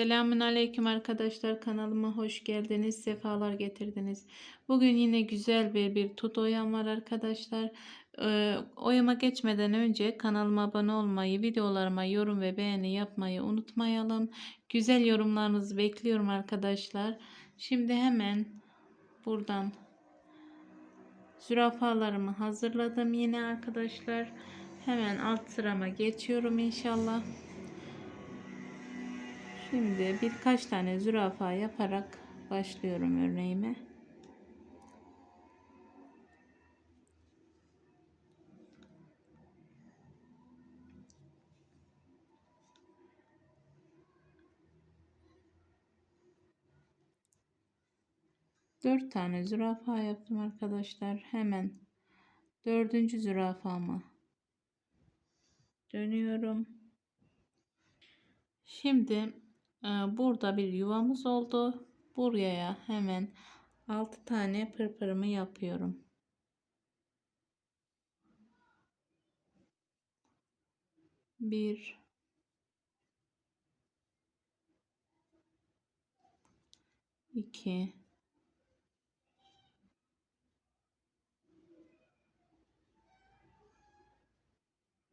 Selamün aleyküm arkadaşlar. Kanalıma hoş geldiniz. Sefalar getirdiniz. Bugün yine güzel bir bir tut oyam var arkadaşlar. Ee, oyama geçmeden önce kanalıma abone olmayı videolarıma yorum ve beğeni yapmayı unutmayalım. Güzel yorumlarınızı bekliyorum arkadaşlar. Şimdi hemen buradan zürafalarımı hazırladım yine arkadaşlar. Hemen alt sırama geçiyorum inşallah Şimdi birkaç tane zürafa yaparak başlıyorum örneğime. Dört tane zürafa yaptım arkadaşlar. Hemen dördüncü zürafamı dönüyorum. Şimdi burada bir yuvamız oldu. Buraya hemen 6 tane pırpırımı yapıyorum. Bir iki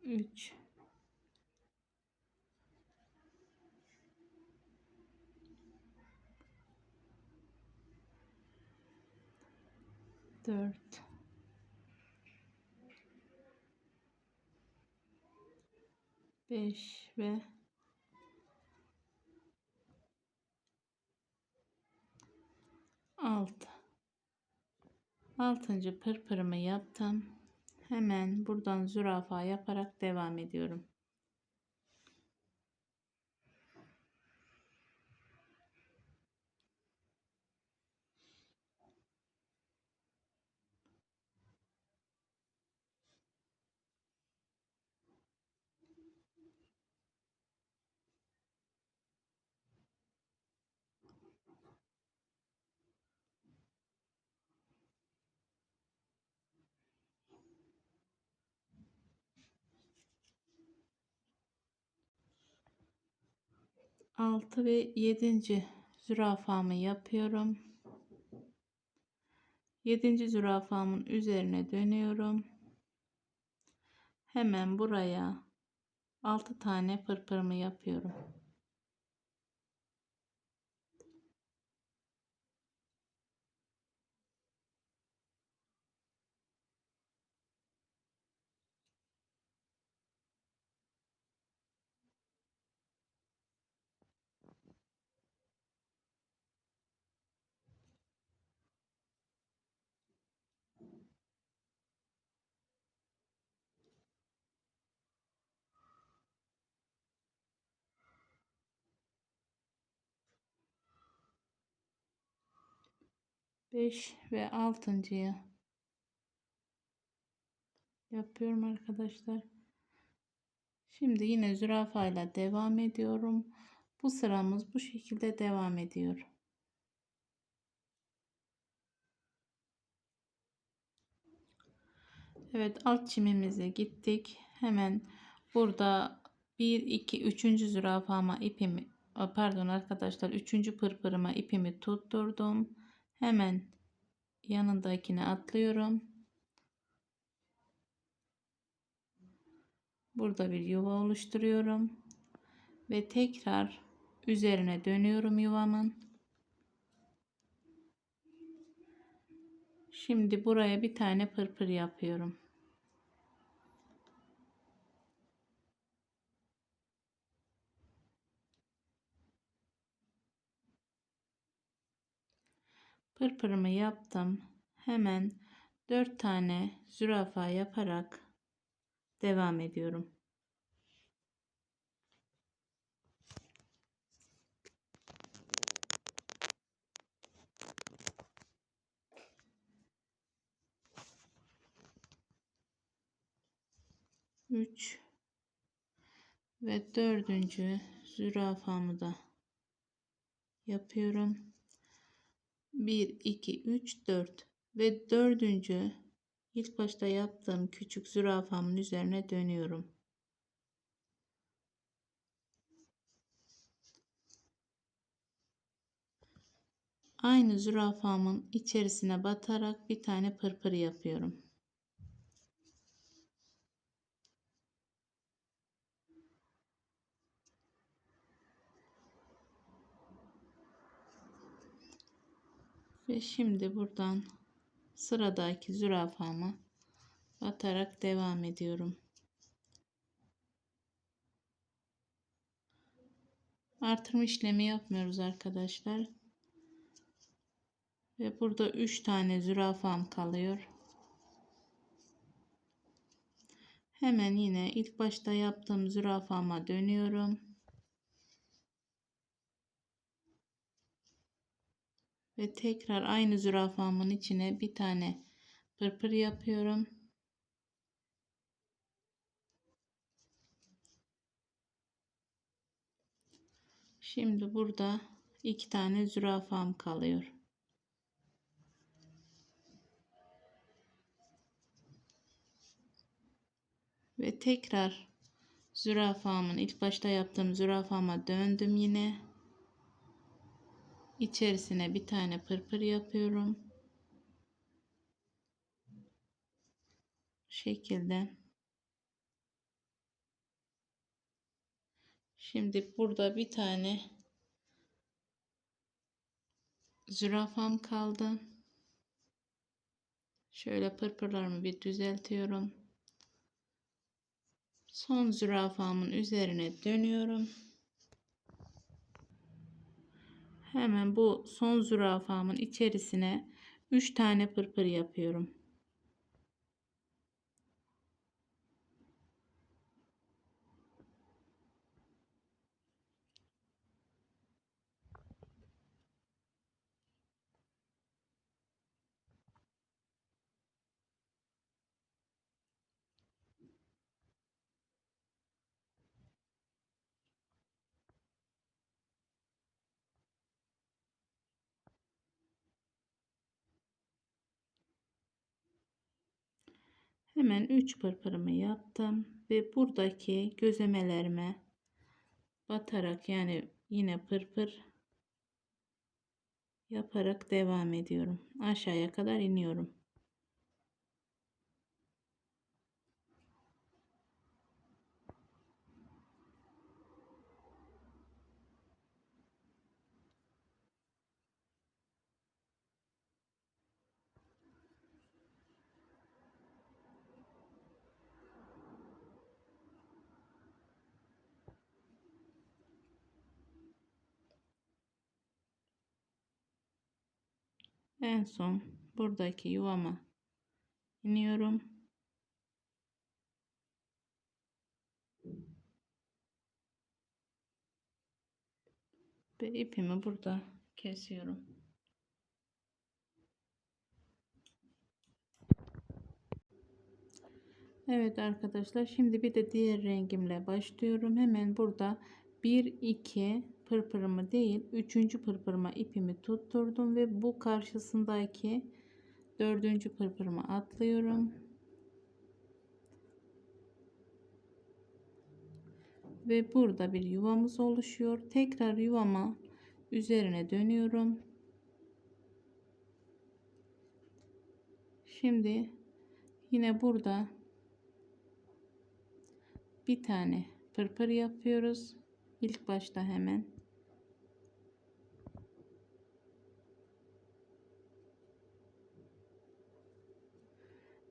üç 4 5 ve 6 altıncı pırpırımı yaptım. Hemen buradan zürafa yaparak devam ediyorum Altı ve yedinci zürafamı yapıyorum. Yedinci zürafamın üzerine dönüyorum. Hemen buraya altı tane pırpırımı yapıyorum. Beş ve altıncıyı yapıyorum arkadaşlar. Şimdi yine zürafa ile devam ediyorum. Bu sıramız bu şekilde devam ediyor. Evet alt çimimize gittik. Hemen burada 1 2 3. zürafama ipimi pardon arkadaşlar 3. pırpırıma ipimi tutturdum. Hemen yanındakine atlıyorum. Burada bir yuva oluşturuyorum ve tekrar üzerine dönüyorum yuvamın. Şimdi buraya bir tane pırpır yapıyorum. Pırpırımı yaptım. Hemen 4 tane zürafa yaparak devam ediyorum. 3 ve dördüncü zürafamı da yapıyorum. 1, 2, 3, 4 ve dördüncü ilk başta yaptığım küçük zürafamın üzerine dönüyorum. Aynı zürafamın içerisine batarak bir tane pırpır yapıyorum. Ve şimdi buradan sıradaki zürafama batarak devam ediyorum. Artırma işlemi yapmıyoruz arkadaşlar. Ve burada 3 tane zürafam kalıyor. Hemen yine ilk başta yaptığım zürafama dönüyorum. Ve tekrar aynı zürafamın içine bir tane pırpır yapıyorum. Şimdi burada iki tane zürafam kalıyor. Ve tekrar zürafamın ilk başta yaptığım zürafama döndüm yine. İçerisine bir tane pırpır yapıyorum. şekilde. Şimdi burada bir tane zürafam kaldı. Şöyle pırpırlarımı bir düzeltiyorum. Son zürafamın üzerine dönüyorum. Hemen bu son zürafamın içerisine 3 tane pırpır yapıyorum. Hemen 3 pırpırımı yaptım ve buradaki gözemelerime batarak yani yine pırpır yaparak devam ediyorum. Aşağıya kadar iniyorum. En son buradaki yuvama iniyorum. Ve ipimi burada kesiyorum. Evet arkadaşlar şimdi bir de diğer rengimle başlıyorum. Hemen burada 1 2 pırpırımı değil üçüncü pırpırıma ipimi tutturdum ve bu karşısındaki dördüncü pırpırıma atlıyorum. Ve burada bir yuvamız oluşuyor. Tekrar yuvama üzerine dönüyorum. Şimdi yine burada bir tane pırpır yapıyoruz. İlk başta hemen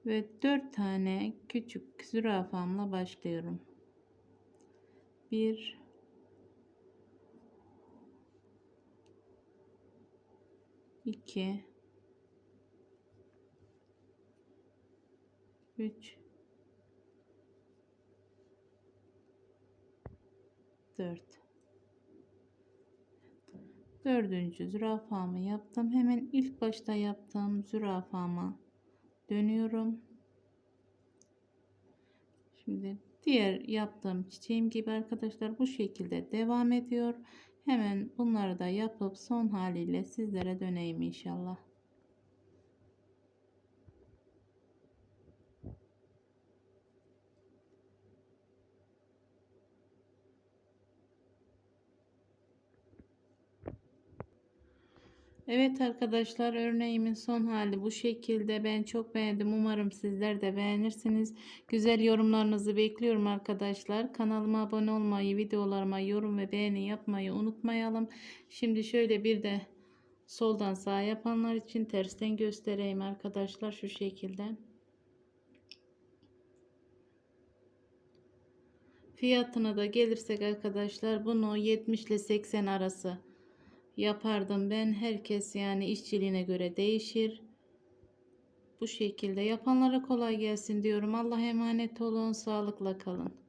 ve 4 tane küçük zürafamla başlıyorum. 1 2 3 4 dördüncü zürafamı yaptım hemen ilk başta yaptığım zürafama dönüyorum. Şimdi diğer yaptığım çiçeğim gibi arkadaşlar bu şekilde devam ediyor. Hemen bunları da yapıp son haliyle sizlere döneyim inşallah. Evet arkadaşlar örneğimin son hali bu şekilde. Ben çok beğendim. Umarım sizler de beğenirsiniz. Güzel yorumlarınızı bekliyorum arkadaşlar. Kanalıma abone olmayı, videolarıma yorum ve beğeni yapmayı unutmayalım. Şimdi şöyle bir de soldan sağa yapanlar için tersten göstereyim arkadaşlar şu şekilde. Fiyatına da gelirsek arkadaşlar bunu 70 ile 80 arası yapardım ben. Herkes yani işçiliğine göre değişir. Bu şekilde yapanlara kolay gelsin diyorum. Allah'a emanet olun. Sağlıkla kalın.